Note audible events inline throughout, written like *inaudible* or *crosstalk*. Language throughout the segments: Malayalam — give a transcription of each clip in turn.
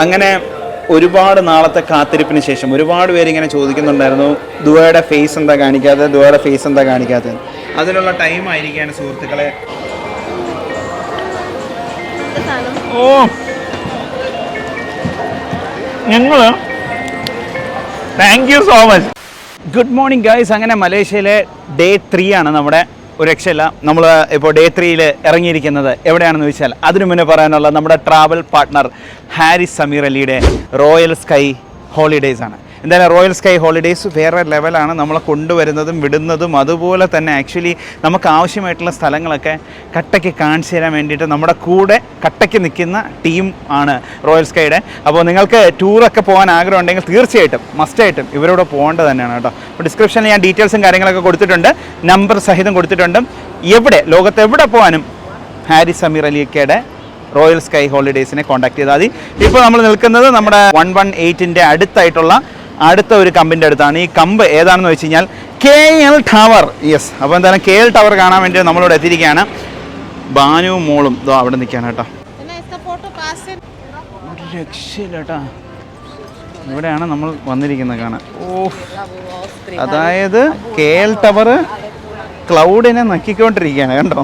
അങ്ങനെ ഒരുപാട് നാളത്തെ കാത്തിരിപ്പിന് ശേഷം ഒരുപാട് പേര് ഇങ്ങനെ ചോദിക്കുന്നുണ്ടായിരുന്നു ദുവയുടെ ഫേസ് എന്താ കാണിക്കാത്തത്? ദുവയുടെ ഫേസ് എന്താ കാണിക്കാത്തത്? അതിനുള്ള ടൈം ആയിരിക്കാണ് സുഹൃത്തുക്കളെ. ഓ. ഞങ്ങൾ thank you so much good morning guys അങ്ങനെ മലേഷ്യയിലെ ഡേ ത്രീ ആണ് നമ്മുടെ ഒരു രക്ഷയില്ല. നമ്മൾ ഇപ്പോൾ ഡേ ത്രീയിൽ ഇറങ്ങിയിരിക്കുന്നത് എവിടെയാണെന്ന് ചോദിച്ചാൽ അതിനു മുന്നേ പറയാനുള്ള നമ്മുടെ ട്രാവൽ പാർട്ട്ണർ ഹാരിസ് സമീർ അലിയുടെ റോയൽ സ്കൈ ഹോളിഡേയ്സ് ആണ്. എന്തായാലും റോയൽ സ്കൈ ഹോളിഡേയ്സ് വേറെ ലെവലാണ് നമ്മളെ കൊണ്ടുവരുന്നതും വിടുന്നതും. അതുപോലെ തന്നെ ആക്ച്വലി നമുക്ക് ആവശ്യമായിട്ടുള്ള സ്ഥലങ്ങളൊക്കെ കട്ടയ്ക്ക് കാണിച്ചു തരാൻ വേണ്ടിയിട്ട് നമ്മുടെ കൂടെ കട്ടയ്ക്ക് നിൽക്കുന്ന ടീം ആണ് റോയൽ സ്കൈയുടെ. അപ്പോൾ നിങ്ങൾക്ക് ടൂറൊക്കെ പോകാൻ ആഗ്രഹം ഉണ്ടെങ്കിൽ തീർച്ചയായിട്ടും മസ്റ്റായിട്ടും ഇവരോട് പോകേണ്ടത് തന്നെയാണ് കേട്ടോ. അപ്പോൾ ഡിസ്ക്രിപ്ഷനിൽ ഞാൻ ഡീറ്റെയിൽസും കാര്യങ്ങളൊക്കെ കൊടുത്തിട്ടുണ്ട് നമ്പർ സഹിതം കൊടുത്തിട്ടുണ്ട്. എവിടെ ലോകത്ത് എവിടെ പോകാനും ഹാരി സമീർ അലിക്കയുടെ റോയൽ സ്കൈ ഹോളിഡേയ്സിനെ കോൺടാക്ട് ചെയ്താൽ മതി. ഇപ്പോൾ നമ്മൾ നിൽക്കുന്നത് നമ്മുടെ വൺ വൺ എയ്റ്റിന്റെ അടുത്തായിട്ടുള്ള അടുത്ത ഒരു കമ്പിന്റെ അടുത്താണ്. ഈ കമ്പ് ഏതാണെന്ന് വെച്ച് കഴിഞ്ഞാൽ കെ എൽ ടവർ. യെസ് അപ്പോൾ എന്തായാലും കെ എൽ ടവർ കാണാൻ വേണ്ടി നമ്മളിവിടെ എത്തിയിരിക്കുകയാണ്. ബാനുവും മോളും ഇതോ അവിടെ നിൽക്കാൻ കേട്ടോ. ഒരു രക്ഷയില്ല കേട്ടോ. ഇവിടെയാണ് നമ്മൾ വന്നിരിക്കുന്നത് കാണാൻ. ഓ അതായത് കെ എൽ ടവർ ക്ലൗഡിനെ നക്കിക്കൊണ്ടിരിക്കുകയാണ് കണ്ടോ?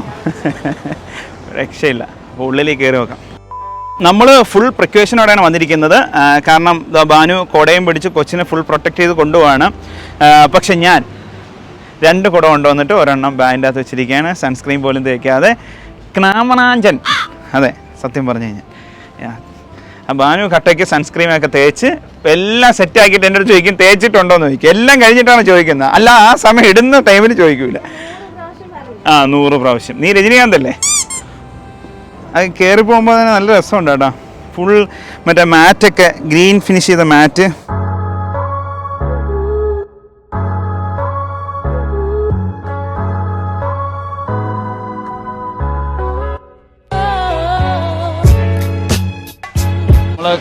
*laughs* രക്ഷയില്ല. അപ്പോൾ ഉള്ളിലേക്ക് കയറി നോക്കാം. നമ്മൾ ഫുൾ പ്രിക്വേഷനോടെയാണ് വന്നിരിക്കുന്നത്. കാരണം ബാനു കുടയും പിടിച്ച് കൊച്ചിനെ ഫുൾ പ്രൊട്ടക്ട് ചെയ്ത് കൊണ്ടുപോവാണ്. പക്ഷെ ഞാൻ രണ്ട് കുട കൊണ്ടുവന്നിട്ട് ഒരെണ്ണം ബാഗിന്റെ അകത്ത് വെച്ചിരിക്കുകയാണ്. സൺസ്ക്രീൻ പോലും തേക്കാതെ ക്നാമനാഞ്ചൻ. അതെ സത്യം പറഞ്ഞു കഴിഞ്ഞാൽ. ബാനു കട്ടയ്ക്ക് സൺസ്ക്രീനൊക്കെ തേച്ച് എല്ലാം സെറ്റ് ആക്കിയിട്ട് എന്റെ അടുത്ത് ചോദിക്കും തേച്ചിട്ടുണ്ടോ എന്ന് ചോദിക്കും. എല്ലാം കഴിഞ്ഞിട്ടാണ് ചോദിക്കുന്നത്. അല്ല ആ സമയം ഇടുന്ന ടൈമിൽ ചോദിക്കൂല. ആ നൂറ് പ്രാവശ്യം. നീ രജനീകാന്തല്ലേ അത് കയറി പോകുമ്പോൾ തന്നെ നല്ല രസമുണ്ട് കേട്ടോ. ഫുൾ മറ്റേ മാറ്റൊക്കെ ഗ്രീൻ ഫിനിഷ് ചെയ്ത മാറ്റ്.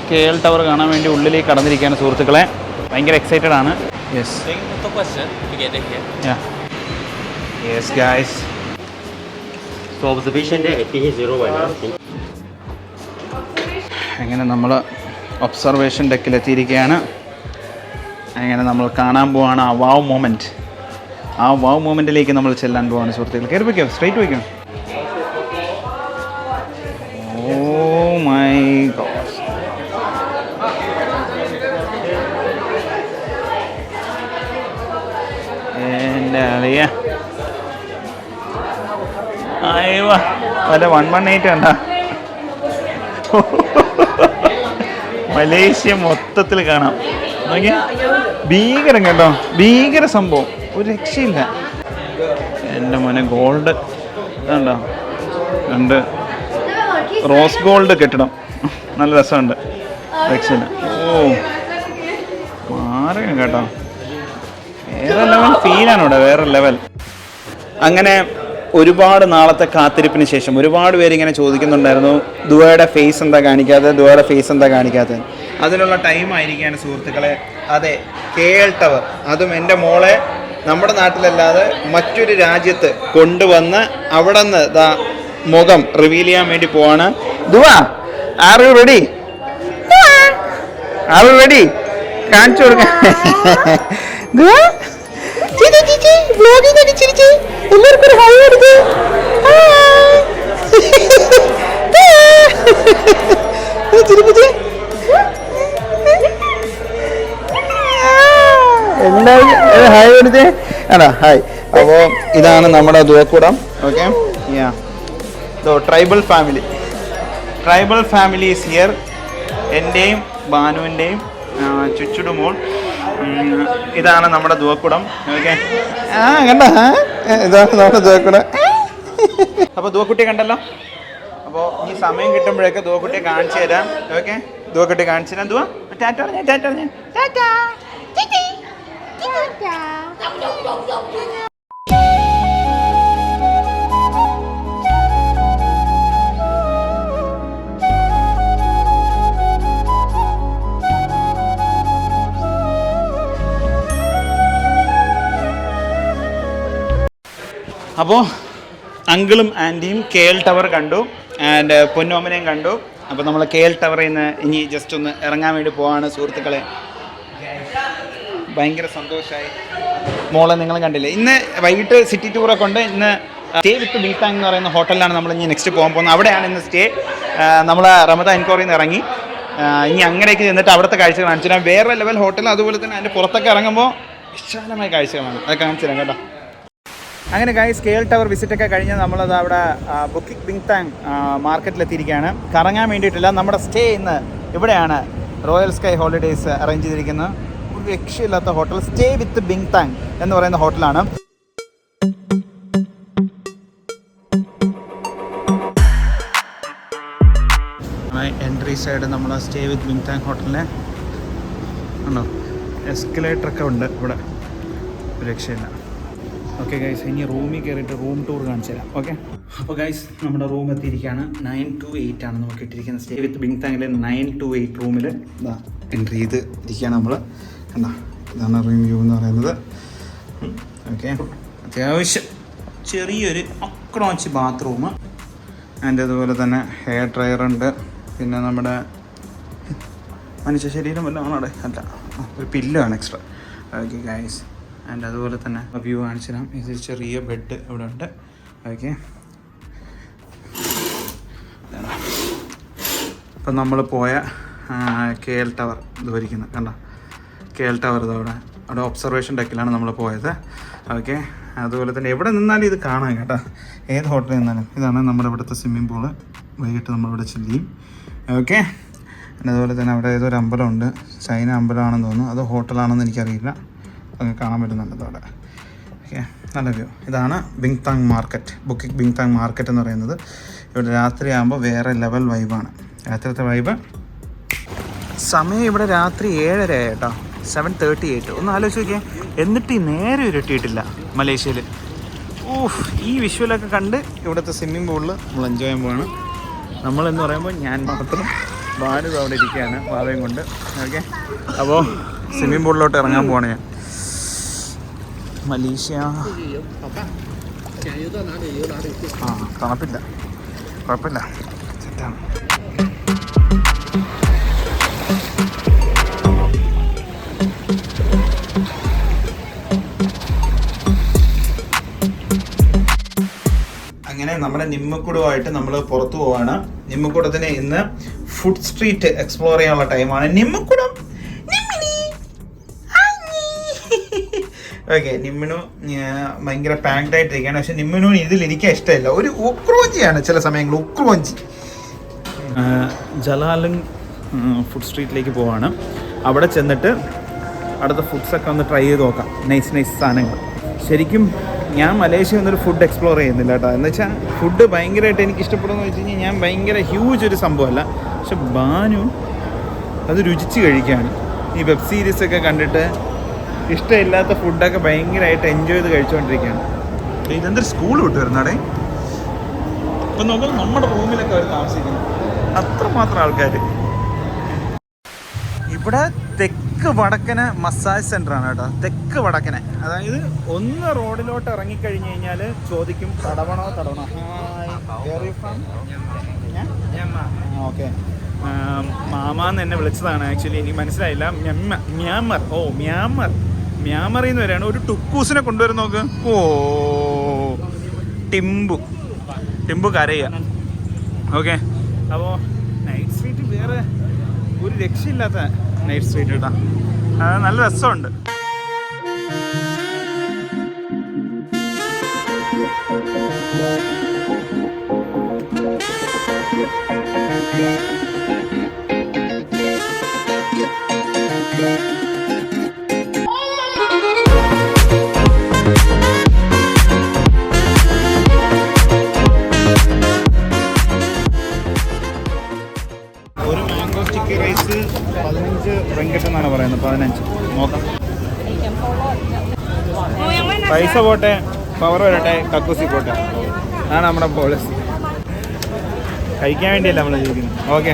കെ എൽ ടവർ കാണാൻ വേണ്ടി ഉള്ളിലേക്ക് കടന്നിരിക്കുകയാണ് സുഹൃത്തുക്കളെ. ഭയങ്കര എക്സൈറ്റഡ് ആണ്. Yes. Yes guys At PH01. അങ്ങനെ നമ്മൾ ഒബ്സർവേഷൻ ഡെക്കിലെത്തിയിരിക്കുകയാണ് അങ്ങനെ നമ്മൾ കാണാൻ പോവാണ് ആ വാവ് മൊമെന്റ് ആ വാവ് മൊമെന്റിലേക്ക് നമ്മൾ ചെല്ലാൻ പോവാണ് സുഹൃത്തുക്കൾ കയറി വയ്ക്കാം സ്ട്രൈറ്റ് വയ്ക്കാം? ഓ മൈ ഗോഡ് എന്റെ അറിയ അയ്യോ. വല്ല വൺ വൺ എയ്റ്റ് മലേഷ്യ മൊത്തത്തിൽ കാണാം. നോക്കിയാ. ഭീകരം കേട്ടോ ഭീകര സംഭവം. ഒരു രക്ഷയില്ല. എന്റെ മോനെ ഗോൾഡ് കണ്ടോ രണ്ട്. റോസ് ഗോൾഡ് കെട്ടിടം. നല്ല രസമുണ്ട്. രക്ഷയില്ല. ഓ. മാറിയാണ് കേട്ടോ. വേറെ ലെവൽ ഫീലാണ് ഇവിടെ. വേറെ ലെവൽ അങ്ങനെ ഒരുപാട് നാളത്തെ കാത്തിരിപ്പിന് ശേഷം ഒരുപാട് പേര് ഇങ്ങനെ ചോദിക്കുന്നുണ്ടായിരുന്നു ദുവയുടെ ഫേസ് എന്താ കാണിക്കാത്തത്? ദുവയുടെ ഫേസ് എന്താ കാണിക്കാത്തത്? അതിനുള്ള ടൈം ആയിരിക്കുകയാണ് സുഹൃത്തുക്കളെ. അതെ കെ എൽ ടവർ അതും എന്റെ മോളെ നമ്മുടെ നാട്ടിലല്ലാതെ മറ്റൊരു രാജ്യത്ത് കൊണ്ടുവന്ന് അവിടെ നിന്ന് ദാ മുഖം റിവീൽ ചെയ്യാൻ വേണ്ടി പോവാണ്. Dua are you ready are you ready കാണിച്ചു കൊടുക്കാൻ ദുവാ. ചേച്ചി വ്ലോഗിംഗ് ഒക്കെ ചിരിച്ച്. എല്ലാവർക്കും ഒരു ഹൈ എടുത്ത് *laughs* ചിരിപ്പിച്ച്. എല്ലാവരും ഹായ് കൊടുത്തേ. ആണോ? ഹായ് അപ്പോൾ ഇതാണ് നമ്മുടെ ദുവക്കൂടം. Okay yeah tribal family tribal family is here എന്റെയും ബാനുവിന്റെയും ചുച്ചുടു മോൾ ഉം, ഇതാണ് നമ്മുടെ ദുവക്കുടം. ഓക്കെ ആ കണ്ട? ഇതാണ് നമ്മുടെ ദുവക്കുടം. അപ്പോൾ ദുവക്കുട്ടിയെ കണ്ടല്ലോ? അപ്പോൾ ഈ സമയം കിട്ടുമ്പോഴൊക്കെ ദുവക്കുട്ടിയെ കാണിച്ചു തരാം. ഓക്കെ ദുവക്കുട്ടി കാണിച്ചു തരാം. ദുവ ടാറ്റ പറഞ്ഞേ ടാറ്റ പറഞ്ഞേ ടാറ്റ. അപ്പോൾ അങ്കിളും ആന്റിയും കെ എൽ ടവർ കണ്ടു ആൻഡ് പൊന്നോമനെയും കണ്ടു. അപ്പോൾ നമ്മൾ കെ എൽ ടവറിൽ നിന്ന് ഇനി ജസ്റ്റ് ഒന്ന് ഇറങ്ങാൻ വേണ്ടി പോവാണ് സുഹൃത്തുക്കളെ. ഭയങ്കര സന്തോഷമായി മോളെ നിങ്ങളും കണ്ടില്ലേ? ഇന്ന് വൈകിട്ട് സിറ്റി ടൂറൊക്കെ ഉണ്ട്. ഇന്ന് സ്റ്റേ വിത്ത് ബീത്താങ് എന്ന് പറയുന്ന ഹോട്ടലിലാണ് നമ്മൾ ഇനി നെക്സ്റ്റ് പോകാൻ പോകുന്നത്. അവിടെയാണ് ഇന്ന് സ്റ്റേ നമ്മൾ റമദ എൻക്വയറിയിൽ നിന്ന് ഇറങ്ങി. ഇനി അങ്ങനെയൊക്കെ ചെന്നിട്ട് അവിടുത്തെ കാഴ്ചകൾ കാണിച്ചു തരാം. വേറെ ലെവൽ ഹോട്ടൽ അതുപോലെ തന്നെ അതിന്റെ പുറത്തൊക്കെ ഇറങ്ങുമ്പോൾ വിശാലമായ കാഴ്ചകളാണ്. അത് കാണിച്ചു തരാം കേട്ടോ. അങ്ങനെ ഗൈസ് കെ ടവർ വിസിറ്റ് ഒക്കെ കഴിഞ്ഞ് നമ്മളത് അവിടെ ബുക്കിംഗ് ബിങ് താങ് മാർക്കറ്റിലെത്തിയിരിക്കുകയാണ് കറങ്ങാൻ വേണ്ടിയിട്ടില്ല. നമ്മുടെ സ്റ്റേ ഇന്ന് ഇവിടെയാണ് റോയൽ സ്കൈ ഹോളിഡേയ്സ് അറേഞ്ച് ചെയ്തിരിക്കുന്ന ഒരു രക്ഷയില്ലാത്ത hotel stay with Bing Thang എന്ന് പറയുന്ന ഹോട്ടലാണ് എൻട്രി സൈഡ് നമ്മൾ സ്റ്റേ വിത്ത് ബിങ് താങ് ഹോട്ടലിലെ ആണോ? എസ്കലേറ്റർ ഒക്കെ ഉണ്ട് ഇവിടെ. രക്ഷയില്ല. ഓക്കെ ഗൈസ് ഇനി റൂമിൽ കയറിയിട്ട് റൂം ടൂർ കാണിച്ചു തരാം. ഓക്കെ അപ്പോൾ ഗൈസ് നമ്മുടെ റൂം എത്തിയിരിക്കുകയാണ്. നയൻ ടു എയ്റ്റ് ആണ് നമുക്ക് ഇട്ടിരിക്കുന്നത് സ്റ്റേ വിത്ത് ബിങ് താങ്ങിലെ നയൻ ടു എയ്റ്റ് റൂമിൽ ഇതാ എൻട്രി ചെയ്ത് ഇരിക്കുകയാണ് നമ്മൾ എന്താ ഇതാണ് റൂം വ്യൂ എന്ന് പറയുന്നത്. ഓക്കെ അത്യാവശ്യം ചെറിയൊരു അക്രോച്ച് ബാത്റൂം അതിന്റെ അതുപോലെ തന്നെ ഹെയർ ഡ്രയർ ഉണ്ട്. പിന്നെ നമ്മുടെ മനുഷ്യ ശരീരം വല്ലതാണോ അല്ല. ഒരു ഒരു പില്ലാണ് എക്സ്ട്രാ ഓക്കെ ഗൈസ് ആൻഡ് അതുപോലെ തന്നെ വ്യൂ കാണിച്ചു തരാം ഇത് ചെറിയ ബെഡ് ഇവിടെ ഉണ്ട്. ഓക്കെ ഇപ്പം നമ്മൾ പോയ കെ എൽ ടവർ ഇത് കണ്ട? കെ എൽ ടവർ ഇത് അവിടെ. ഒബ്സർവേഷൻ ഡെക്കിലാണ് നമ്മൾ പോയത്. ഓക്കെ അതുപോലെ തന്നെ എവിടെ നിന്നാലും ഇത് കാണാം കേട്ടോ. ഏത് ഹോട്ടലിൽ നിന്നാലും. ഇതാണ് നമ്മുടെ ഇവിടുത്തെ സ്വിമ്മിംഗ് പൂൾ വൈകിട്ട് നമ്മളിവിടെ ചെല്ലിയും ഓക്കെ അതുപോലെ തന്നെ അവിടെ ഏതോ ഒരു അമ്പലമുണ്ട്. ചൈന അമ്പലമാണെന്ന് തോന്നുന്നു. അത് ഹോട്ടലാണെന്ന് എനിക്കറിയില്ല. അത് കാണാൻ പറ്റുന്നുണ്ട് അവിടെ ഓക്കെ നല്ല വ്യൂ. ഇതാണ് Bintang market Bukit Bintang market എന്ന് പറയുന്നത്. ഇവിടെ രാത്രിയാകുമ്പോൾ വേറെ ലെവൽ വൈബാണ്. രാത്രിയത്തെ വൈബ്. സമയം ഇവിടെ രാത്രി ഏഴര കേട്ടോ സെവൻ തേർട്ടി എയ്റ്റ്. ഒന്ന് ആലോചിച്ച് നോക്കിയാൽ എന്നിട്ട് ഈ നേരെ ഉരുട്ടിയിട്ടില്ല മലേഷ്യയിൽ ഓഹ് ഈ വിഷ്വലൊക്കെ കണ്ട് ഇവിടുത്തെ സ്വിമ്മിംഗ് പൂളിൽ നമ്മൾ എൻജോയ് ചെയ്യാൻ പോവാണ്. നമ്മളെന്ന് പറയുമ്പോൾ ഞാൻ മാത്രം ഭാരത് അവിടെ ഇരിക്കുകയാണ് ബാബയും കൊണ്ട്. ഓക്കെ. അപ്പോൾ സ്വിമ്മിംഗ് പൂളിലോട്ട് ഇറങ്ങാൻ പോവാണ് ഞാൻ. മലേഷ്യ. ആ തണുപ്പില്ല. കുഴപ്പമില്ല. സെറ്റാണ് അങ്ങനെ നമ്മുടെ നിമ്മക്കുടമായിട്ട് നമ്മൾ പുറത്തു പോവാണ്. നിമ്മക്കുടത്തിന് ഇന്ന് ഫുഡ് സ്ട്രീറ്റ് എക്സ്പ്ലോർ ചെയ്യാനുള്ള ടൈമാണ് നിമ്മക്കുടം ഓക്കെ നിമ്മിനു ഭയങ്കര പാക്ഡ് ആയിട്ടിരിക്കുകയാണ്. പക്ഷെ നിമ്മിനു ഇതിൽ എനിക്ക് ഇഷ്ടമില്ല. ഒരു ഉക്രോഞ്ചിയാണ് ചില സമയങ്ങളിൽ ഉക്രോഞ്ചി ജലാലൻ ഫുഡ് സ്ട്രീറ്റിലേക്ക് പോവാണ്. അവിടെ ചെന്നിട്ട് അവിടുത്തെ ഫുഡ്സൊക്കെ ഒന്ന് ട്രൈ ചെയ്ത് നോക്കാം. നൈസ് നൈസ് സാധനങ്ങൾ. ശരിക്കും ഞാൻ മലേഷ്യ ഒന്നൊരു ഫുഡ് എക്സ്പ്ലോർ ചെയ്യുന്നില്ല കേട്ടോ. എന്ന് വെച്ചാൽ ഫുഡ് ഭയങ്കരമായിട്ട് എനിക്ക് ഇഷ്ടപ്പെടുമെന്ന് വെച്ച് കഴിഞ്ഞാൽ ഞാൻ ഭയങ്കര ഹ്യൂജ് ഒരു സംഭവമല്ല. പക്ഷെ ബാനു അത് രുചിച്ച് കഴിക്കുകയാണ്. ഈ വെബ് സീരീസ് ഒക്കെ കണ്ടിട്ട് ഇഷ്ടമില്ലാത്ത ഫുഡൊക്കെ ഭയങ്കരമായിട്ട് എൻജോയ് ചെയ്ത് കഴിച്ചുകൊണ്ടിരിക്കുകയാണ് ഇതെന്തൊരു സ്കൂൾ വിട്ട് വരുന്നാടേ ഇപ്പം നോക്കുമ്പോൾ നമ്മുടെ റൂമിലൊക്കെ അവർ താമസിക്കുന്നു. അത്രമാത്രം ആൾക്കാർ ഇവിടെ തെക്ക് വടക്കന് മസാജ് സെന്റർ ആണ് കേട്ടോ. തെക്ക് വടക്കന്. അതായത് ഒന്ന് റോഡിലോട്ട് ഇറങ്ങിക്കഴിഞ്ഞ് കഴിഞ്ഞാൽ ചോദിക്കും തടവണോ തടവണോ? ഓക്കെ മാമാന്ന് എന്നെ വിളിച്ചതാണ് ആക്ച്വലി എനിക്ക് മനസ്സിലായില്ല. മ്യാൻമർ. മ്യാമർ ഓ മ്യാമർ മ്യാമറിൽ നിന്ന് വരെയാണ് ഒരു ടുക്കൂസിനെ കൊണ്ടുവരുന്ന നോക്ക്. ഓ ടിംബു ടിംബു കരയ ഓക്കെ. അപ്പോൾ നൈറ്റ് സ്ട്രീറ്റ് വേറെ ഒരു രക്ഷയില്ലാത്ത നൈറ്റ് സ്ട്രീറ്റ് കേട്ടോ. നല്ല രസമുണ്ട്. ഒരു പൈസ പോട്ടെ പവർ വരട്ടെ കക്കൂസി പോട്ടെ. അതാണ് നമ്മുടെ പോളിസി കഴിക്കാൻ വേണ്ടിയല്ല നമ്മൾ ജീവിക്കുന്നത്. ഓക്കെ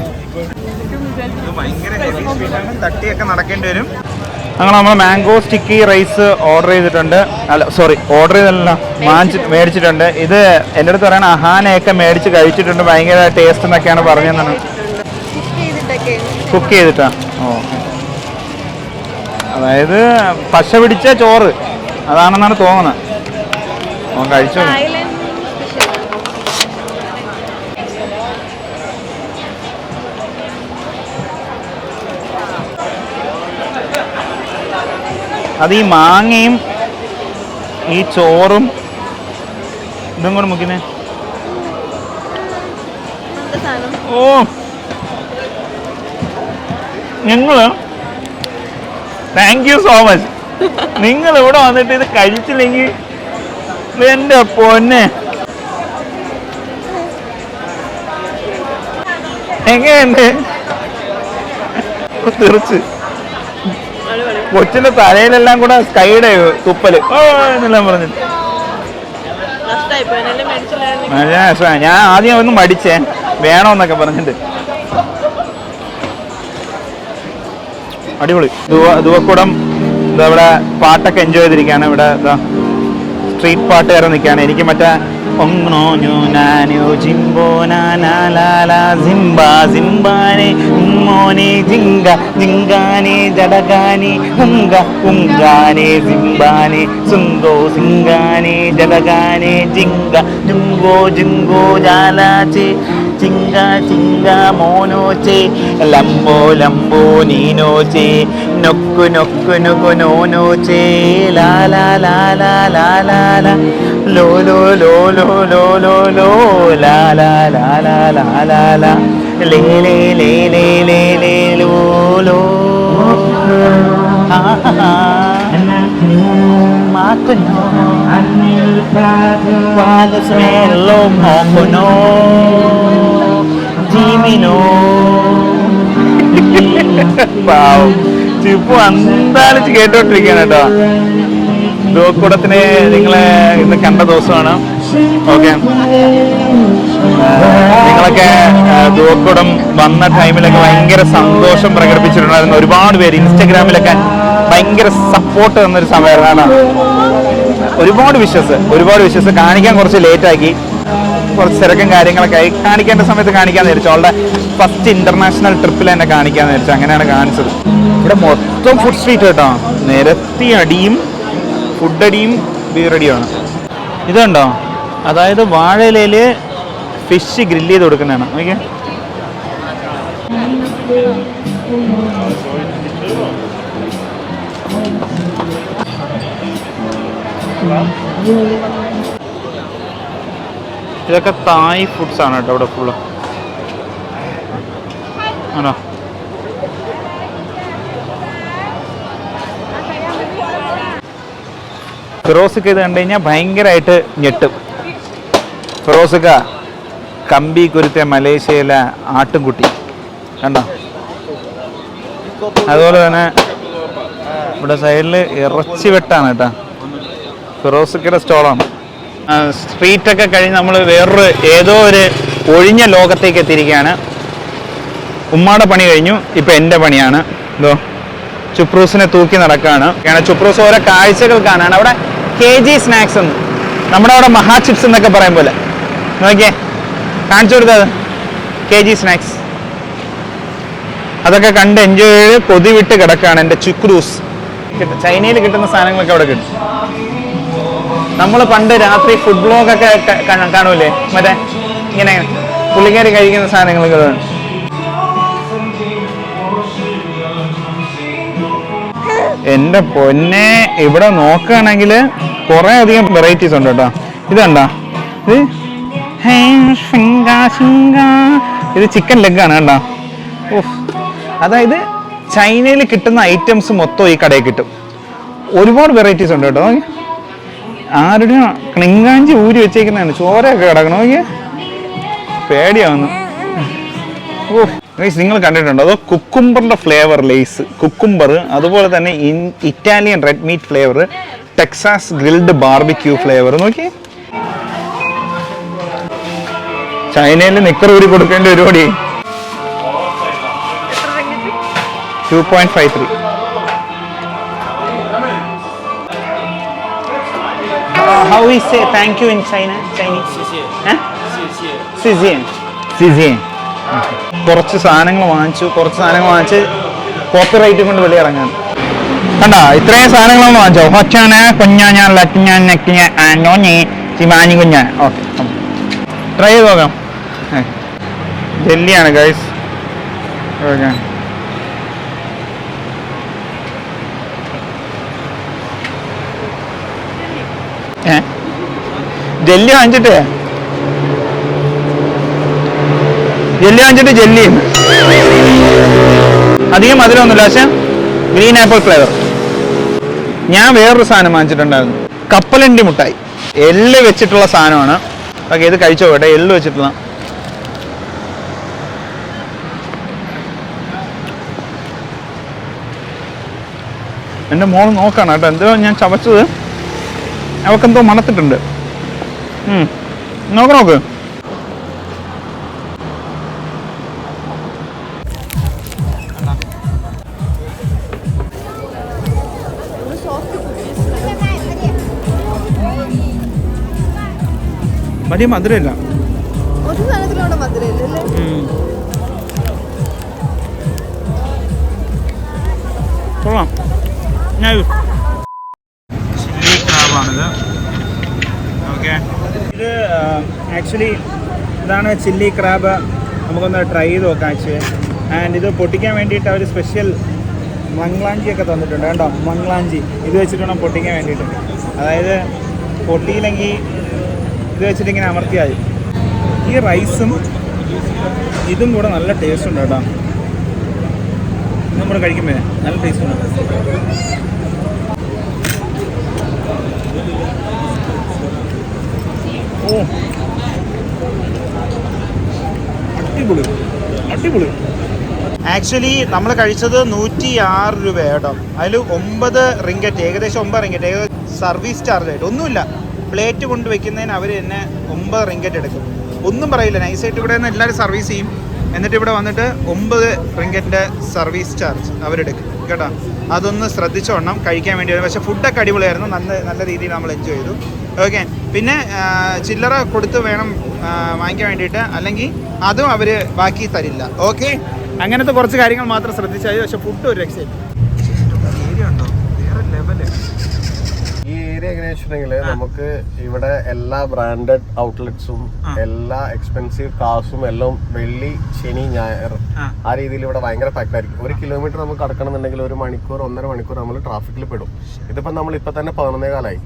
തട്ടിയൊക്കെ നടക്കേണ്ടി വരും ഞങ്ങൾ നമ്മൾ മാംഗോ സ്റ്റിക്കി റൈസ് ഓർഡർ ചെയ്തിട്ടുണ്ട്. അല്ല സോറി ഓർഡർ ചെയ്തല്ല വാങ്ങിച്ച് മേടിച്ചിട്ടുണ്ട്. ഇത് എന്റെ അടുത്ത് പറയണ അഹാനയൊക്കെ മേടിച്ച് കഴിച്ചിട്ടുണ്ട്. ഭയങ്കര ടേസ്റ്റ് എന്നൊക്കെയാണ് പറഞ്ഞതെന്നാണ്. കുക്ക് ചെയ്തിട്ടാ? ഓ അതായത് പശ പിടിച്ച ചോറ്. അതാണെന്നാണ് തോന്നുന്നത്. കഴിച്ചു അത് ഈ മാങ്ങയും ഈ ചോറും ഇതും കൂടെ മുക്കിനെ. ഓ. ഞങ്ങൾ. താങ്ക് യു സോ മച്ച് നിങ്ങൾ ഇവിടെ വന്നിട്ട് ഇത് കഴിച്ചില്ലെങ്കിൽ എന്റെ പൊന്നെ. എങ്ങനെയുണ്ട്? തീർച്ച കൊച്ചിന്റെ തലയിലെല്ലാം കൂടെ സ്കൈയുടെ തുപ്പൽ. ഓ എന്നെല്ലാം പറഞ്ഞിട്ട്. ഞാൻ ആദ്യം ഒന്ന് മടിച്ചേ. വേണമെന്നൊക്കെ പറഞ്ഞിട്ട്. അടിപൊളി. ദുവ- ദുവക്കുടം ഇതാ ഇവിടെ പാട്ടൊക്കെ എൻജോയ് ചെയ്തിരിക്കുകയാണ്. ഇവിടെ എന്താ സ്ട്രീറ്റ് കയറി നിൽക്കുകയാണ്. എനിക്ക് മറ്റേ ഒങ്ങണോ ഞോ നാനോ ജിംബോ നാനാലാല സിംഗാനെ ജടകാനെ ജാലാച്ചെ ചിങ്ക ചിങ്ക മോനോച്ചേ ലംബോ ലംബോ നീനോച്ചേ നൊക്കു നൊക്കു നൊക്കു നോനോച്ചേ ലാലാ ലാലാ ലാലാ ലാ ലോ ലോ ലോ ലോ ലോ ലോ ലോ ലാലാ ലാലാ ലാലാ ലാ ലേ ലേ ലേ ലേ ലേ ലേ ലോ ലോ ആ ആ മാക്കുനോ Dimino *laughs* പാവം. ചിപ്പു അന്താളിച്ച് കേട്ടോണ്ടിരിക്കുകയാണ് കേട്ടോ. ദോക്കൂടത്തിനെ നിങ്ങളെ ഇന്ന് കണ്ട ദിവസമാണ്. ഓക്കെ. നിങ്ങളൊക്കെ ദുവക്കൂടം വന്ന ടൈമിലൊക്കെ ഭയങ്കര സന്തോഷം പ്രകടിപ്പിച്ചിട്ടുണ്ടായിരുന്നു. ഒരുപാട് പേര് ഇൻസ്റ്റഗ്രാമിലൊക്കെ ഭയങ്കര സപ്പോർട്ട് തന്നൊരു സമയമാണ് ഒരുപാട് വിശ്വസ് ഒരുപാട് വിശ്വസ് കാണിക്കാൻ കുറച്ച് ലേറ്റ് ആക്കി. കുറച്ച് തിരക്കും കാര്യങ്ങളൊക്കെ ആയി. കാണിക്കേണ്ട സമയത്ത് കാണിക്കാന്ന് വിചാരിച്ചു അവളുടെ ഫസ്റ്റ് ഇന്റർനാഷണൽ ട്രിപ്പിൽ തന്നെ കാണിക്കാന്ന് വിചാരിച്ചു അങ്ങനെയാണ് കാണിച്ചത്. ഇവിടെ മൊത്തം ഫുഡ് സ്ട്രീറ്റ് കേട്ടോ. നിരത്തി അടിയും ഫുഡ് അടിയും ബീറടിയുമാണ് ഇതുണ്ടോ അതായത് വാഴയിലയിൽ ഫിഷ് ഗ്രില്ല് ചെയ്ത് കൊടുക്കുന്നതാണ്. ഓക്കെ ഇതൊക്കെ തായ് ഫുഡ്സ് ആണ് കേട്ടോ ഇവിടെ ഫുള്ള് ആണോ? ഫിറോസിക്ക് ഇത് കണ്ടു കഴിഞ്ഞാൽ ഭയങ്കരമായിട്ട് ഞെട്ടും. ഫിറോസിക്ക കമ്പി കുരുത്തെ മലേഷ്യയിലെ ആട്ടുംകുട്ടി. കണ്ടോ? അതുപോലെ തന്നെ ഇവിടെ സൈഡിൽ ഇറച്ചി വെട്ടാണ് കേട്ടോ. ഫിറോസിക്കയുടെ സ്റ്റോളാണ് സ്ട്രീറ്റൊക്കെ കഴിഞ്ഞ് നമ്മൾ വേറൊരു ഏതോ ഒരു ഒഴിഞ്ഞ ലോകത്തേക്ക് എത്തിയിരിക്കുകയാണ്. ഉമ്മാടെ പണി കഴിഞ്ഞു. ഇപ്പം എന്റെ പണിയാണ്. എന്തോ ചുപ്രൂസിനെ തൂക്കി നടക്കുകയാണ് കാരണം ചുപ്രൂസ് ഓരോ കാഴ്ചകൾ കാണാണ് അവിടെ കെ ജി സ്നാക്സ് എന്ന് നമ്മുടെ അവിടെ മഹാ ചിപ്സ് എന്നൊക്കെ പറയും പോലെ. നോക്കിയേ കാണിച്ചു കൊടുത്തത് കെ ജി സ്നാക്സ് അതൊക്കെ കണ്ട് എൻജോയ് ചെയ്ത് കൊതി വിട്ട് കിടക്കുകയാണ് എന്റെ ചുക്രൂസ്. ചൈനയിൽ കിട്ടുന്ന സാധനങ്ങളൊക്കെ അവിടെ കിട്ടും. നമ്മൾ പണ്ട് രാത്രി ഫുഡ് ബ്ലോഗ് ഒക്കെ ക- കാണൂലേ? മറ്റേ ഇങ്ങനെ പുള്ളിക്കാരി കഴിക്കുന്ന സാധനങ്ങളൊക്കെ എന്റെ പൊന്നെ ഇവിടെ നോക്കുകയാണെങ്കിൽ കുറെ അധികം വെറൈറ്റീസ് ഉണ്ട് കേട്ടോ. ഇതുണ്ടോ ഇത്. ഇത് ചിക്കൻ ലെഗ് ആണ് കണ്ടോ. അതായത് ചൈനയിൽ കിട്ടുന്ന ഐറ്റംസ് മൊത്തം ഈ കടയിൽ കിട്ടും. ഒരുപാട് വെറൈറ്റീസ് ഉണ്ട് കേട്ടോ. നോക്കിയേ. ആരുടെ ക്ലിങ്കാഞ്ചി ഊരി വെച്ചേക്കുന്നതാണ്. ചോരയൊക്കെ കിടക്കണോ. പേടിയാവുന്നു. ഓ ഗൈസ് നിങ്ങൾ കണ്ടിട്ടുണ്ടോ? അതോ കുക്കുംബറിന്റെ ഫ്ലേവർ ലേസ് കുക്കുംബർ അതുപോലെ തന്നെ in Italian red meat flavour Texas grilled barbecue flavour നോക്കി ചൈനയിൽ നിക്കർ ഊരി കൊടുക്കേണ്ട പരിപാടി two point five three Uh, how we say thank you in China? Chinese? സിസിയൻ സിസിയൻ കുറച്ച് സാധനങ്ങൾ വാങ്ങിച്ചു കുറച്ച് സാധനങ്ങൾ വാങ്ങിച്ച് കോപ്പിറൈറ്റ് കൊണ്ട് വെളി ഇറങ്ങാൻ. കണ്ട? ഇത്രയും സാധനങ്ങളൊന്നും വാങ്ങിച്ചോ? ഹൊച്ചാന കൊഞ്ഞാന ലറ്റിഞ്ഞ നെക്കിഞ്ഞ നോഞ്ഞി ചിമാനി കുഞ്ഞ. ഓക്കെ ട്രൈ ചെയ്ത് നോക്കാം. ജെല്ലിയാണ് ഗൈസ് ഓക്കെ ജെല്ലി വാങ്ങിച്ചിട്ട്? ജെല്ലി വാങ്ങിച്ചിട്ട് ജെല്ലി അധികം മധുരമൊന്നുമില്ല. പക്ഷെ ഗ്രീൻ ആപ്പിൾ ഫ്ലേവർ ഞാൻ വേറൊരു സാധനം വാങ്ങിച്ചിട്ടുണ്ടായിരുന്നു. കപ്പലണ്ടി മുട്ടായി. എല്ല് വെച്ചിട്ടുള്ള സാധനമാണ്. ഓക്കെ ഇത് കഴിച്ചു? പോകട്ടെ എല്ല് വെച്ചിട്ടുള്ള. എന്റെ മോൾ നോക്കണം കേട്ടോ. എന്തോ ഞാൻ ചവച്ചത്? അവക്കെന്തോ മണത്തിട്ടുണ്ട്. നോക്ക് നോക്ക്. വലിയ മധുരമില്ല. ഒരു സാധനത്തിലൂടെ മധുരയില്ലല്ലേ കൊള്ളാം. ഞാൻ ചില്ലി ക്രാബാണിത് ഓക്കെ ഇത് ആക്ച്വലി ഇതാണ് ചില്ലി ക്രാബ്. നമുക്കൊന്ന് ട്രൈ ചെയ്ത് നോക്കാം ആക്ച്വലി ആൻഡ് ഇത് പൊട്ടിക്കാൻ വേണ്ടിയിട്ട് അവർ സ്പെഷ്യൽ മംഗ്ലാഞ്ചി ഒക്കെ തന്നിട്ടുണ്ട് കേട്ടോ മംഗ്ലാഞ്ചി. ഇത് വെച്ചിട്ട് വേണം പൊട്ടിക്കാൻ വേണ്ടിയിട്ട്. അതായത് പൊട്ടിയില്ലെങ്കിൽ ഇത് വെച്ചിട്ട് ഇങ്ങനെ അമർത്തിയാൽ ഈ റൈസും ഇതും കൂടെ നല്ല ടേസ്റ്റ് ഉണ്ട് കേട്ടോ. നമ്മൾ കഴിക്കുമ്പോൾ നല്ല ടേസ്റ്റ് ഉണ്ട്. ഓ അടിപൊളി. അടിപൊളി. ആക്ച്വലി നമ്മൾ കഴിച്ചത് നൂറ്റി ആറ് രൂപ കേട്ടോ അതിൽ ഒമ്പത് റിങ്കറ്റ് ഏകദേശം ഒമ്പത് റിങ്കറ്റ് ഏകദേശം സർവീസ് ചാർജ് ആയിട്ട്. ഒന്നുമില്ല. പ്ലേറ്റ് കൊണ്ട് വെക്കുന്നതിന് അവർ തന്നെ ഒമ്പത് റിങ്കറ്റ് എടുക്കും. ഒന്നും പറയില്ല. നൈസായിട്ട് ഇവിടെ നിന്ന് എല്ലാവരും സർവീസ് ചെയ്യും. എന്നിട്ട് ഇവിടെ വന്നിട്ട് ഒമ്പത് റിങ്കറ്റിന്റെ സർവീസ് ചാർജ് അവരെടുക്കും കേട്ടോ? അതൊന്ന് ശ്രദ്ധിച്ചോണം. കഴിക്കാൻ വേണ്ടി പക്ഷേ ഫുഡൊക്കെ അടിപൊളിയായിരുന്നു. നല്ല നല്ല രീതിയിൽ നമ്മൾ എൻജോയ് ചെയ്തു. ഓക്കെ പിന്നെ ചില്ലറ കൊടുത്ത് വേണം വാങ്ങിക്കാൻ വേണ്ടിയിട്ട് അല്ലെങ്കിൽ അതും അവർ ബാക്കി തരില്ല. ഓക്കെ അങ്ങനത്തെ കുറച്ച് കാര്യങ്ങൾ മാത്രം ശ്രദ്ധിച്ചാൽ പക്ഷെ ഫുഡ് ഒരു രക്ഷയില്ല ഏരിയ ഉണ്ടോ വേറെ ലെവൽ ഈ ഏരിയ എങ്ങനെയാ വെച്ചിട്ടുണ്ടെങ്കിൽ നമുക്ക് ഇവിടെ എല്ലാ ബ്രാൻഡഡ് ഔട്ട്ലെറ്റ്സും എല്ലാ എക്സ്പെൻസീവ് കാസും എല്ലാം വെള്ളി ശനി ഞായർ ആ. രീതിയിൽ ഇവിടെ ഭയങ്കര പാക്ഡ് ആയിരിക്കും. ഒരു കിലോമീറ്റർ നമുക്ക് കടക്കണമെന്നുണ്ടെങ്കിൽ ഒരു മണിക്കൂർ ഒന്നര മണിക്കൂർ നമ്മൾ ട്രാഫിക്കിൽ പെടും. ഇതിപ്പോ നമ്മൾ ഇപ്പൊ തന്നെ പതിനൊന്നേ കാലായി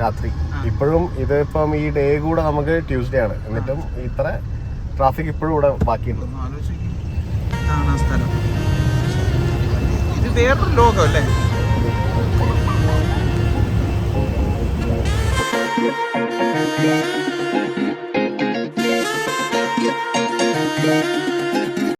രാത്രി. ഇപ്പോഴും ഇതിപ്പം ഈ ഡേ കൂടെ നമുക്ക് ട്യൂസ്ഡേ ആണ്. എന്നിട്ടും ഇത്ര ട്രാഫിക് ഇപ്പോഴും ഇവിടെ ബാക്കിയുണ്ട്. ഇത് വേറൊരു ലോകം അല്ലേ? Thank you.